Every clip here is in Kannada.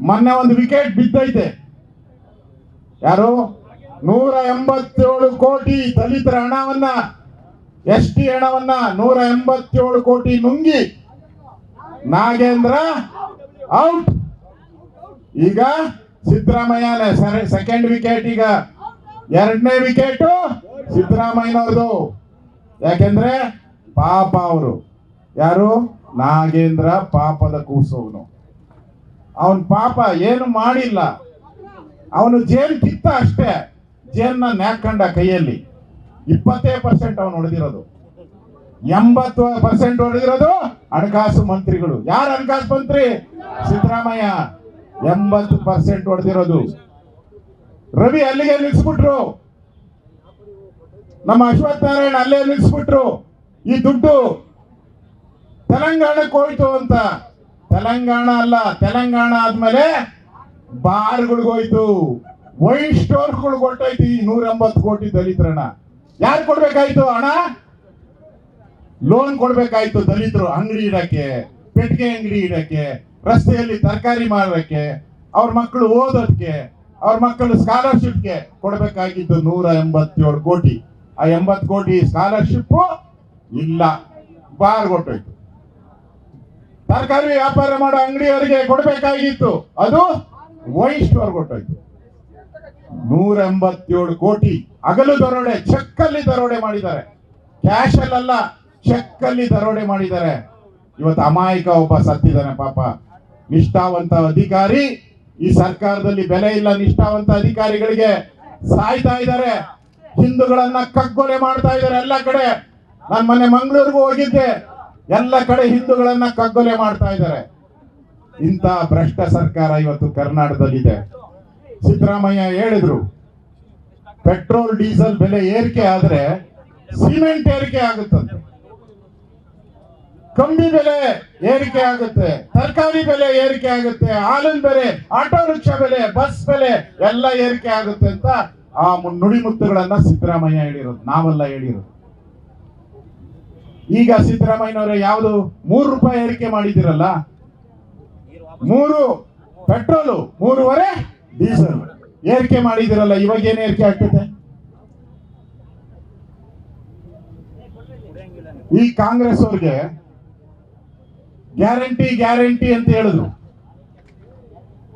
ಮೊನ್ನೆ ಒಂದು ವಿಕೆಟ್ ಬಿದ್ದೈತೆ. ಯಾರು? ನೂರ ಎಂಬತ್ತೇಳು ಕೋಟಿ ದಲಿತರ ಹಣವನ್ನ ಎಸ್ ಟಿ ಹಣವನ್ನ ನೂರ ಎಂಬತ್ತೇಳು ಕೋಟಿ ನುಂಗಿ ನಾಗೇಂದ್ರ ಔಟ್. ಈಗ ಸಿದ್ದರಾಮಯ್ಯನೇ ಸೆಕೆಂಡ್ ವಿಕೆಟ್ ಈಗ. ಎರಡನೇ ವಿಕೆಟ್ ಸಿದ್ದರಾಮಯ್ಯನವ್ರದು. ಯಾಕೆಂದ್ರೆ ಪಾಪ ಅವರು. ಯಾರು? ನಾಗೇಂದ್ರ ಪಾಪದ ಕೂಸವನು ಅವನ್ ಪಾಪ ಏನು ಮಾಡಿಲ್ಲ. ಅವನು ಜೇನು ಕಿತ್ತ ಅಷ್ಟೇ. ಜೇಲ್ನ ನ್ಯಾಕಂಡ ಕೈಯಲ್ಲಿ ಇಪ್ಪತ್ತೇ ಪರ್ಸೆಂಟ್ ಅವನು ಹೊಡೆದಿರೋದು. ಎಂಬತ್ತು ಪರ್ಸೆಂಟ್ ಹೊಡೆದಿರೋದು ಹಣಕಾಸು ಮಂತ್ರಿಗಳು. ಯಾರು ಹಣಕಾಸು ಮಂತ್ರಿ? ಸಿದ್ದರಾಮಯ್ಯ. ಎಂಬತ್ತು ಪರ್ಸೆಂಟ್ ಹೊಡೆದಿರೋದು. ರವಿ ಅಲ್ಲಿಗೆ ನಿಲ್ಸ್ಬಿಟ್ರು. ನಮ್ಮ ಅಶ್ವಥ್ ನಾರಾಯಣ ಅಲ್ಲೇ ನಿಲ್ಸ್ಬಿಟ್ರು. ಈ ದುಡ್ಡು ತೆಲಂಗಾಣಕ್ಕೆ ಹೋಯ್ತು ಅಂತ. ತೆಲಂಗಾಣ ಅಲ್ಲ, ತೆಲಂಗಾಣ ಆದ್ಮೇಲೆ ಬಾರ್ಗಳಿಗೋಯ್ತು ವೈನ್ ಕೊಟ್ಟೋಯ್ತು ಈ ನೂರ ಎಂಬತ್ತು ಕೋಟಿ ದಲಿತರಣ ಯಾರು ಕೊಡ್ಬೇಕಾಯ್ತು ಹಣ? ಲೋನ್ ಕೊಡ್ಬೇಕಾಯ್ತು ದಲಿತರು ಅಂಗಡಿ ಇಡಕ್ಕೆ ಪೆಟ್ಟಿಗೆ ಅಂಗಡಿ ಇಡಕ್ಕೆ, ರಸ್ತೆಯಲ್ಲಿ ತರಕಾರಿ ಮಾರಕ್ಕೆ, ಅವ್ರ ಮಕ್ಕಳು ಓದೋದಕ್ಕೆ ಅವ್ರ ಮಕ್ಕಳು ಸ್ಕಾಲರ್ಶಿಪ್ಗೆ ಕೊಡ್ಬೇಕಾಗಿತ್ತು ನೂರ ಎಂಬತ್ತೇಳು ಕೋಟಿ. ಆ ಎಂಬತ್ತು ಕೋಟಿ ಸ್ಕಾಲರ್ಶಿಪ್ ಇಲ್ಲ. ಬಾರ್ ಕೊಟ್ಟೋಯ್ತು ತರಕಾರಿ ವ್ಯಾಪಾರ ಮಾಡೋ ಅಂಗಡಿಯವರಿಗೆ ಕೊಡಬೇಕಾಗಿತ್ತು. ಅದು ವೈನ್ ಸ್ಟೋರ್ ಕೊಟ್ಟೋಯ್ತು. ನೂರ ಎಂಬತ್ತೇಳು ಕೋಟಿ ಅಗಲು ದರೋಡೆ ಚೆಕ್ ಅಲ್ಲಿ ದರೋಡೆ ಮಾಡಿದ್ದಾರೆ. ಕ್ಯಾಶ್ ಅಲ್ಲ ಚೆಕ್ ಅಲ್ಲಿ ದರೋಡೆ ಮಾಡಿದ್ದಾರೆ. ಇವತ್ತು ಅಮಾಯಕ ಒಬ್ಬ ಸತ್ತಿದ್ದಾನೆ ಪಾಪ. ನಿಷ್ಠಾವಂತ ಅಧಿಕಾರಿ, ಈ ಸರ್ಕಾರದಲ್ಲಿ ಬೆಲೆ ಇಲ್ಲ ನಿಷ್ಠಾವಂತ ಅಧಿಕಾರಿಗಳಿಗೆ ಸಾಯ್ತಾ ಇದ್ದಾರೆ. ಹಿಂದೂಗಳನ್ನ ಕಗ್ಗೊಲೆ ಮಾಡ್ತಾ ಇದ್ದಾರೆ ಎಲ್ಲ ಕಡೆ. ನಾನು ಮೊನ್ನೆ ಮಂಗಳೂರಿಗೂ ಹೋಗಿದ್ದೆ. ಎಲ್ಲ ಕಡೆ ಹಿಂದೂಗಳನ್ನ ಕಗ್ಗೊಲೆ ಮಾಡ್ತಾ ಇದ್ದಾರೆ. ಇಂಥ ಭ್ರಷ್ಟ ಸರ್ಕಾರ ಇವತ್ತು ಕರ್ನಾಟಕದಲ್ಲಿದೆ. ಸಿದ್ದರಾಮಯ್ಯ ಹೇಳಿದ್ರು, ಪೆಟ್ರೋಲ್, ಡೀಸೆಲ್ ಬೆಲೆ ಏರಿಕೆ ಆದ್ರೆ ಸಿಮೆಂಟ್ ಏರಿಕೆ ಆಗುತ್ತಂತೆ. ಕಮ್ಮಿ ಬೆಲೆ ಏರಿಕೆ ಆಗುತ್ತೆ, ತರಕಾರಿ ಬೆಲೆ ಏರಿಕೆ ಆಗುತ್ತೆ, ಹಾಲಿನ ಬೆಲೆ, ಆಟೋ ರಿಕ್ಷಾ ಬೆಲೆ, ಬಸ್ ಬೆಲೆ ಎಲ್ಲ ಏರಿಕೆ ಆಗುತ್ತೆ ಅಂತ ಆ ನುಡಿಮುತ್ತುಗಳನ್ನ ಸಿದ್ದರಾಮಯ್ಯ ಹೇಳಿರೋದು, ನಾವೆಲ್ಲ ಹೇಳಿರೋದು. ಈಗ ಸಿದ್ದರಾಮಯ್ಯನವರೇ ಯಾವುದು? ಮೂರು ರೂಪಾಯಿ ಏರಿಕೆ ಮಾಡಿದಿರಲ್ಲ ಮೂರು. ಪೆಟ್ರೋಲು, ಮೂರುವರೆ. ಡೀಸೆಲ್. ಏರಿಕೆ ಮಾಡಿದಿರಲ್ಲ ಇವಾಗ ಏನ್ ಏರಿಕೆ ಆಗ್ತದೆ? ಈ ಕಾಂಗ್ರೆಸ್ ಅವ್ರಿಗೆ ಗ್ಯಾರಂಟಿ ಗ್ಯಾರಂಟಿ ಅಂತ ಹೇಳಿದ್ರು.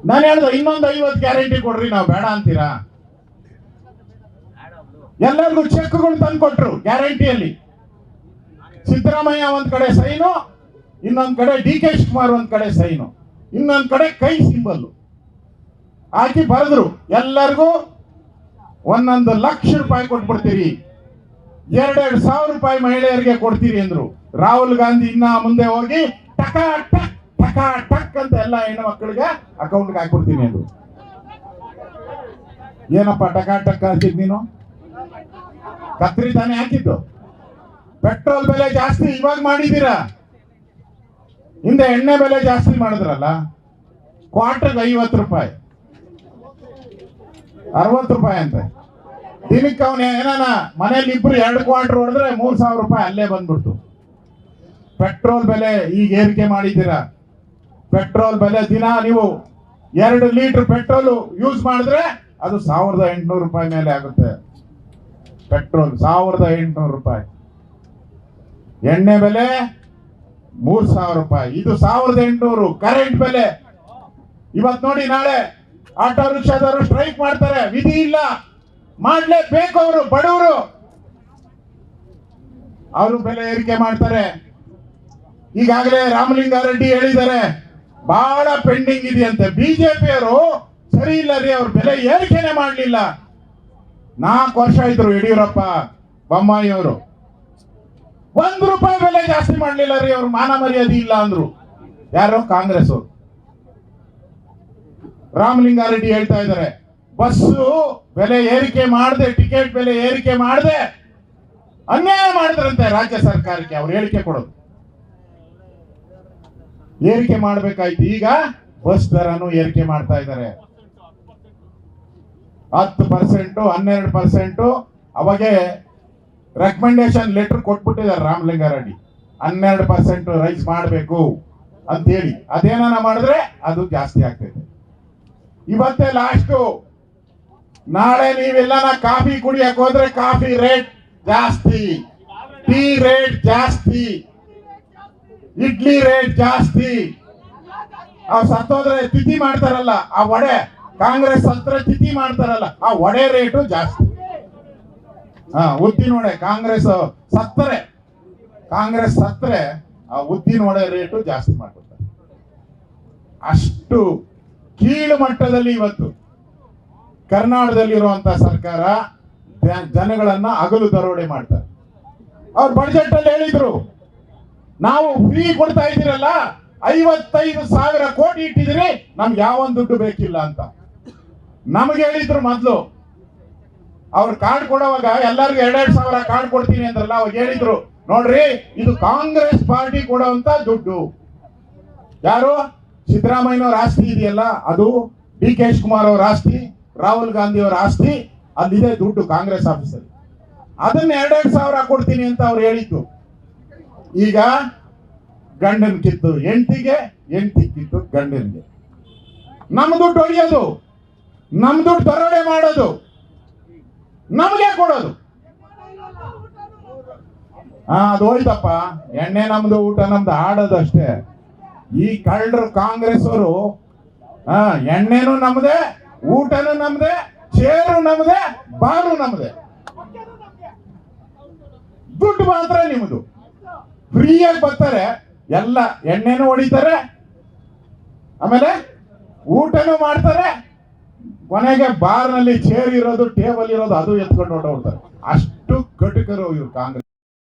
ನಾನು ಹೇಳ್ದೆ, ಇನ್ನೊಂದು ಐವತ್ತು ಗ್ಯಾರಂಟಿ ಕೊಡ್ರಿ, ನಾವು ಬೇಡ ಅಂತೀರಾ? ಎಲ್ಲರಿಗೂ ಚೆಕ್ಗಳು ತಂದು ಕೊಟ್ರು ಗ್ಯಾರಂಟಿಯಲ್ಲಿ. ಸಿದ್ದರಾಮಯ್ಯ ಒಂದ್ ಕಡೆ ಸೈನು, ಇನ್ನೊಂದ್ ಕಡೆ ಡಿ ಕೆ ಶಿವಕುಮಾರ್ ಒಂದ್ ಕಡೆ ಸೈನು. ಇನ್ನೊಂದ್ ಕಡೆ ಕೈ ಸಿಂಬಲ್. ಹಾಕಿ ಬರೆದ್ರು, ಎಲ್ಲರಿಗೂ ಒಂದೊಂದು ಲಕ್ಷ ರೂಪಾಯಿ ಕೊಟ್ಬಿಡ್ತೀರಿ. ಎರಡೆರಡು ಸಾವಿರ ರೂಪಾಯಿ ಮಹಿಳೆಯರಿಗೆ ಕೊಡ್ತೀರಿ ಅಂದ್ರು. ರಾಹುಲ್ ಗಾಂಧಿ ಇನ್ನ ಮುಂದೆ ಹೋಗಿ ಟಕ ಟಕ್ ಟಕ ಟಕ್ ಅಂತ ಎಲ್ಲ ಹೆಣ್ಣು ಮಕ್ಕಳಿಗೆ ಅಕೌಂಟ್ಗೆ ಹಾಕ್ಬಿಡ್ತೀನಿ ಅಂದ್ರು. ಏನಪ್ಪ ಟಕ ಟಕ್ ಹಾಕಿದ್ ನೀನು? ಕತ್ರಿ ತಾನೇ ಹಾಕಿದ್ದು. ಪೆಟ್ರೋಲ್ ಬೆಲೆ ಜಾಸ್ತಿ ಇವಾಗ ಮಾಡಿದ್ದೀರಾ? ಹಿಂದೆ ಎಣ್ಣೆ ಬೆಲೆ ಜಾಸ್ತಿ ಮಾಡಿದ್ರಲ್ಲ? ಕ್ವಾರ್ಟರ್ಗೆ ಐವತ್ತು ರೂಪಾಯಿ. ಅರವತ್ತು ರೂಪಾಯಿ ಅಂತೆ. ದಿನಕ್ಕೆ ಅವನ ಏನಾನ, ಮನೇಲಿ ಇಬ್ರು ಎರಡು ಕ್ವಾರ್ಟರ್ ಹೊಡೆದ್ರೆ ಮೂರು ಸಾವಿರ ರೂಪಾಯಿ ಅಲ್ಲೇ ಬಂದ್ಬಿಡ್ತು. ಪೆಟ್ರೋಲ್ ಬೆಲೆ ಈಗ ಏರಿಕೆ ಮಾಡಿದ್ದೀರಾ? ಪೆಟ್ರೋಲ್ ಬೆಲೆ ದಿನ ನೀವು ಎರಡು ಲೀಟರ್ ಪೆಟ್ರೋಲ್ ಯೂಸ್ ಮಾಡಿದ್ರೆ ಅದು ಸಾವಿರದ ಎಂಟುನೂರು ರೂಪಾಯಿ ಮೇಲೆ ಆಗುತ್ತೆ. ಪೆಟ್ರೋಲ್ ಸಾವಿರದ ಎಂಟುನೂರು ರೂಪಾಯಿ. ಎಣ್ಣೆ ಬೆಲೆ ಮೂರ್ ಸಾವಿರ ರೂಪಾಯಿ. ಇದು ಸಾವಿರದ ಎಂಟುನೂರು. ಕರೆಂಟ್ ಬೆಲೆ. ಇವತ್ ನೋಡಿ ನಾಳೆ ಆಟೋ ರಿಕ್ಷಾದವರು ಸ್ಟ್ರೈಕ್ ಮಾಡ್ತಾರೆ. ವಿಧಿ ಇಲ್ಲ. ಮಾಡ್ಲೇಬೇಕು ಅವರು, ಬಡವರು. ಅವರು ಬೆಲೆ ಏರಿಕೆ ಮಾಡ್ತಾರೆ. ಈಗಾಗಲೇ ರಾಮಲಿಂಗಾರೆಡ್ಡಿ ಹೇಳಿದ್ದಾರೆ ಬಹಳ ಪೆಂಡಿಂಗ್ ಇದೆಯಂತೆ. ಬಿಜೆಪಿಯವರು ಸರಿ ಇಲ್ಲ ರೀ, ಅವ್ರ ಬೆಲೆ ಏರಿಕೆನೆ ಮಾಡಲಿಲ್ಲ. ನಾಲ್ಕು ವರ್ಷ ಇದ್ರು ಯಡಿಯೂರಪ್ಪ ಬೊಮ್ಮಾಯಿ ಅವರು ಒಂದು ರೂಪಾಯಿ ಬೆಲೆ ಜಾಸ್ತಿ ಮಾಡ್ಲಿಲ್ಲ ರೀ, ಅವ್ರು ಮಾನ ಮರ್ಯಾದೆ ಇಲ್ಲ ಅಂದ್ರು. ಯಾರೋ? ಕಾಂಗ್ರೆಸ್ ಅವ್ರು. ರಾಮಲಿಂಗಾರೆಡ್ಡಿ ಹೇಳ್ತಾ ಇದ್ದಾರೆ, ಬಸ್ಸು ಬೆಲೆ ಏರಿಕೆ ಮಾಡದೆ, ಟಿಕೆಟ್ ಬೆಲೆ ಏರಿಕೆ ಮಾಡದೆ. ಅನ್ಯಾಯ ಮಾಡಿದ್ರಂತೆ ರಾಜ್ಯ ಸರ್ಕಾರಕ್ಕೆ, ಅವ್ರು ಹೇಳಿಕೆ ಕೊಡೋದು. ಏರಿಕೆ ಮಾಡ್ಬೇಕಾಯ್ತು, ಈಗ ಬಸ್ ದರನು ಏರಿಕೆ ಮಾಡ್ತಾ ಇದ್ದಾರೆ. ಹತ್ತು ಪರ್ಸೆಂಟು, ಹನ್ನೆರಡು ಪರ್ಸೆಂಟು, ಅವಾಗೆ ರೆಕಮೆಂಡೇಶನ್ ಲೆಟರ್ ಕೊಟ್ಬಿಟ್ಟಿದ್ದಾರೆ ರಾಮಲಿಂಗಾರೆಡ್ಡಿ ಹನ್ನೆರಡು ಪರ್ಸೆಂಟ್ ರೈಸ್ ಮಾಡಬೇಕು ಅಂತೇಳಿ ಅದೇನಾರ ಮಾಡಿದ್ರೆ ಅದು ಜಾಸ್ತಿ ಆಗ್ತೈತೆ. ಇವತ್ತೇ ಲಾಸ್ಟು ನಾಳೆ ನೀವೆಲ್ಲ ಕಾಫಿ ಕುಡಿಯಕ್ ಹೋದ್ರೆ ಕಾಫಿ ರೇಟ್ ಜಾಸ್ತಿ. ಟೀ ರೇಟ್ ಜಾಸ್ತಿ. ಇಡ್ಲಿ ರೇಟ್ ಜಾಸ್ತಿ. ಅವ್ ಸತ್ತೋದ್ರೆ ತಿಥಿ ಮಾಡ್ತಾರಲ್ಲ, ಆ ವಡೆ. ಕಾಂಗ್ರೆಸ್ ಸತ್ರ ತಿಥಿ ಮಾಡ್ತಾರಲ್ಲ, ಆ ವಡೆ ರೇಟು ಜಾಸ್ತಿ. ಹಾ ಉದ್ದಿನ ವಡೆ ಕಾಂಗ್ರೆಸ್ ಸತ್ತರೆ. ಕಾಂಗ್ರೆಸ್ ಸತ್ತರೆ, ಆ ಉದ್ದಿನ ವಡೆ ರೇಟು ಜಾಸ್ತಿ ಮಾಡ್ಕೊಡ್ತಾರೆ. ಅಷ್ಟು ಕೀಳು ಮಟ್ಟದಲ್ಲಿ ಇವತ್ತು ಕರ್ನಾಟಕದಲ್ಲಿ ಇರುವಂತ ಸರ್ಕಾರ ಜನಗಳನ್ನ ಅಗಲು ದರೋಡೆ ಮಾಡ್ತಾರೆ. ಅವ್ರು ಬಡ್ಜೆಟ್ ಅಲ್ಲಿ ಹೇಳಿದ್ರು, ನಾವು ಫ್ರೀ ಕೊಡ್ತಾ ಇದ್ದೀರಲ್ಲ, ಐವತ್ತೈದು ಸಾವಿರ ಕೋಟಿ ಇಟ್ಟಿದ್ರಿ ನಮ್ಗೆ ಯಾವೊಂದು ದುಡ್ಡು ಬೇಕಿಲ್ಲ ಅಂತ. ನಮಗೆ ಹೇಳಿದ್ರು ಮೊದ್ಲು ಅವ್ರು ಕಾರ್ಡ್ ಕೊಡೋವಾಗ ಎಲ್ಲರಿಗೂ ಎರಡೆರಡು ಸಾವಿರ ಕಾರ್ಡ್ ಕೊಡ್ತೀನಿ ಅಂತಲ್ಲ ಅವ್ರು ಹೇಳಿದ್ರು, ನೋಡ್ರಿ, ಇದು ಕಾಂಗ್ರೆಸ್ ಪಾರ್ಟಿ ಕೊಡುವಂತ ದುಡ್ಡು. ಯಾರು? ಸಿದ್ದರಾಮಯ್ಯನವ್ರ ಆಸ್ತಿ ಇದೆಯಲ್ಲ, ಅದು ಡಿ ಕೆ ಶಿವಕುಮಾರ್ ಅವರ ಆಸ್ತಿ, ರಾಹುಲ್ ಗಾಂಧಿ ಅವರ ಆಸ್ತಿ, ಅಲ್ಲಿದೆ ದುಡ್ಡು ಕಾಂಗ್ರೆಸ್ ಆಫೀಸಲ್ಲಿ. ಅದನ್ನ ಎರಡೆರಡು ಸಾವಿರ ಕೊಡ್ತೀನಿ ಅಂತ ಅವ್ರು ಹೇಳಿದ್ದು. ಈಗ ಗಂಡನ್ ಕಿತ್ತು ಎಂಟಿಗೆ ಎಂಟಿ ಕಿತ್ತು ಗಂಡನ್ಗೆ. ನಮ್ ದುಡ್ಡು ಹೊಡೆಯೋದು, ನಮ್ ದುಡ್ಡು ದರೋಡೆ ಮಾಡೋದು. ನಮಗೆ ಕೊಡೋದು. ಹಾ ಅದು ಹೋಯ್ತಪ್ಪ. ಎಣ್ಣೆ ನಮ್ದು, ಊಟ ನಮ್ದು ಆಡೋದಷ್ಟೇ ಈ ಕಳ್ಳರು ಕಾಂಗ್ರೆಸ್ ಅವರು ಹಾ ಎಣ್ಣೆನು ನಮ್ದೆ, ಊಟನು ನಮ್ದೆ, ಚೇರು ನಮ್ದೆ, ಬಾರು ನಮ್ದೆ. ದುಡ್ಡು ಮಾತ್ರ ನಿಮ್ಮದು ಫ್ರೀಯಾಗಿ ಬರ್ತಾರೆ, ಎಲ್ಲ ಎಣ್ಣೆನು ಹೊಡಿತಾರೆ, ಆಮೇಲೆ ಊಟನೂ ಮಾಡ್ತಾರೆ ಕೊನೆಗೆ ಬಾರ್ನಲ್ಲಿ ಚೇರ್ ಇರೋದು ಟೇಬಲ್ ಇರೋದು ಅದು ಎತ್ಕೊಂಡು ಹೊರಟೋಗ್ತಾರೆ ಅಷ್ಟು ಘಟಕರು ಇವ್ರು ಕಾಂಗ್ರೆಸ್.